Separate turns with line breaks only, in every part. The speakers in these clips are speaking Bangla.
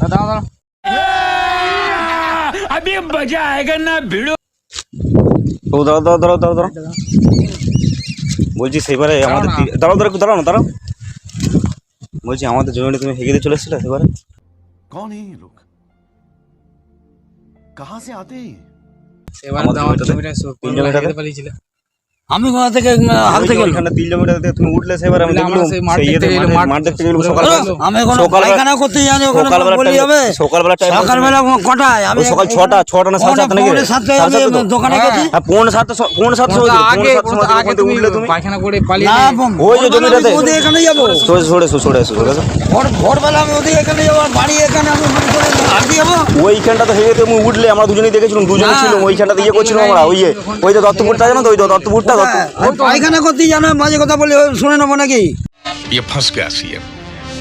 দাঁড়াও দাঁড়াও
ও দাঁড়াও দাঁড়াও দাঁড়াও দাঁড়াও দাঁড়াও বলছি সেবারে আমাদের
না।
দি- দাঁড়াও দাঁড়াও একটু দাঁড়াও না দাঁড়াও বলছি আমাদের জমিটা তুমি হেগে দিয়ে চলে এসেছিলে সেবারে
कौन है ये लोग कहाँ से आते हैं ये?
এবার
আমাদের
দাও
জমিটাতে?
জমিটা সব
তিন জমিটাতে?
পালিয়েছিল
আমি কোথা থেকে উম, হাঁক থেকে এলাম?
ওইখানটা তিন জমিটা তুমি উঠলে সেবারে আমি দেখলাম
মাঠ দেখতে গেলাম,
আমি এখন পায়খানা করতে জানি ওখানে বলি হবে
সকালবেলা আছে।
সকালবেলা কটায় আমি
সকাল ছটা ছটা না সাড়ে
পৌনে-
সাতটা নাকি
পৌনে আমি দোকানে
হ্যাঁ।
গেছি
হ্যাঁ পৌনে সাতটা স- পৌনে সাতটা সময়
আগে আগে তুমি
উঠলে তুমি
পায়খানা করে পালিয়ে
না
ওই যে জমিটাতে?
এখানে যাব
সরে সরে সরে সরে
ভোর ভোরবেলা আমি এখানে যাব বাড়ি এখানে আমি মনে করে হাঁটতে যাবো
ওইখানটা তো হেগে তুমি উঠলে আমরা দুজনেই দেখেছিলাম দুজনে
না।
ছিল ওইখানটাতে ইয়ে করছিলাম আমরা ওই যে ওই যে দত্তপুরটা জানো তো ওই যে দত্তপুরটা দত্ত
ওই পায়খানা করতে জানো বাজে কথা বলি ওই শুনে নেবো নাকি
ये फंस गया सीएम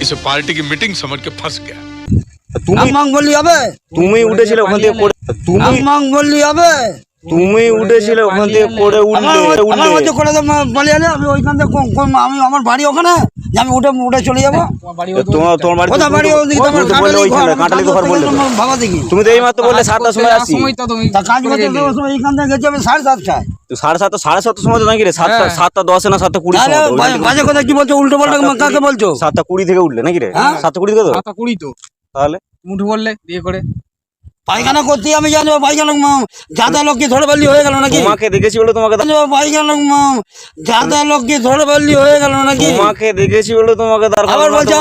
इसे पार्टी की मीटिंग समझ के फंस गया
তুমি
আমাং বললি হবে
তুমি উঠেছিলে ওখান থেকে করে তুমি
আমাং বললি হবে
তুমি উঠেছিলে ওখান থেকে করে উঠলে উঠলে।
যে করে পালিয়ে আলে আমি ওইখান থেকে আমি আমার বাড়ি ওখানে আমি উঠে উঠে চলে যাব।
তোমার
তোমার তোমার বাড়ি
কোথা বাড়ি
বললে ওইখানে কাঁটালি ঘর বললে
গেলাম দেখি।
তুমি তো এই মাত্র বললে সাতটার সময় আসি।
সময় তো তুমি
তা কাজ করতে। সময় এইখান থেকে গেছি আমি সাড়ে সাতটায়।
তো সাড়ে সাতটা সাড়ে সাতটার সময় তো নাকি রে? সাতটা
হ্যাঁ।
সাতটা দশে না সাতটা কুড়ি
বাজে- কথা কি বলছো? উল্টো পাল্টা কাকে বলছো?
সাতটা কুড়ি থেকে উঠলে নাকি রে?
হ্যাঁ?
সাতটা কুড়ি থেকে তো?
সাতটা কুড়ি তো।
তাহলে?
মুঠো বললে দিয়ে করে।
পায়খানা করতে আমি জানি পায়খানা মাম। যাতা লোক কি ধরে পারলি হয়ে গেল নাকি?
মাকে দেখেছি বলে তোমাকে
জানি পায়খানা মাম। যাতা লোক কি ধরে পারলি হয়ে গেল নাকি?
মাকে দেখেছি বলে তোমাকে দাঁড়
আবার বলছ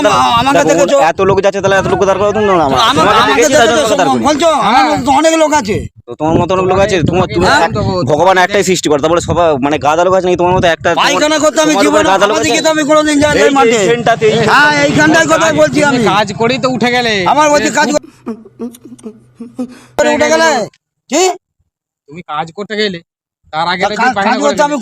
আমাকে
দেখো,
দেখেছ?
এত লোক যাচ্ছে তাহলে এত লোক দাঁড় করাও তুমি না
আমাকে
দেখেছি
বলছো আমার অনেক লোক আছে।
তো তোমার মতো লোক আছে তোমার তুমি
বল।
ভগবান একটাই সৃষ্টি করে তারপরে সবাই মানে গাদা লোক আছে নাকি? তোমার মতো একটা
পায়খানা করতে আমি
তোমার গাদা লোক
দিকে আমি কোনোদিন যাই
এই
মাঠে। হ্যাঁ কথা বলছি আমি।
কাজ করেই তো উঠে গেলে।
আমার বলছি কাজ উঠে গেলে কি?
তুমি কাজ করতে গেলে তার আগে
কাজ
তুমি পায়খানা
করতে আমি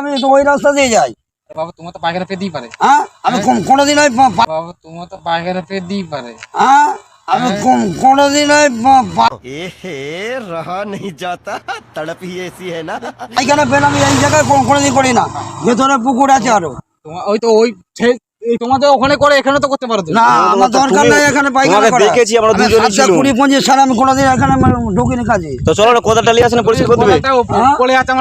আমি তো ওই রাস্তা দিয়ে যাই?
বাবা তোমার তো পায়খানা পেতেই পারে।
হ্যাঁ? আমি কোনোদিন
বাবা তোমার তো পায়খানা পেতেই পারে।
হ্যাঁ? আমি
রহা নেই যাতা তড়প হি এসি
না এখানে পেলাম এই জায়গায় কোনোদিন করি না ভেতরে পুকুর আছে
আরও ওই তো ওই তোমাদের ওখানে করে এখানে তো করতে পারো
না আমার দরকার নাই এখানে পায়খানা করা
দেখেছি আমরা দুজনে ছিল
20 25 সাল আমি কোনোদিন এখানে ঢুকিনি কাজে
তো চলো না কোদালটা লিয়ে আসেন পরিষ্কার করে দিবে
কোলে আছে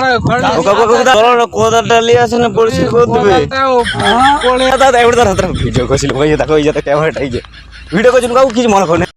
চলো না কোদালটা লিয়ে আসেন পরিষ্কার করে দিবে
কোলে
দাদা এবারে দাদা ভিডিও ভাই দেখো এই যে ক্যামেরাটা এই যে ভিডিও করছিল কাকু কিছু মনে করে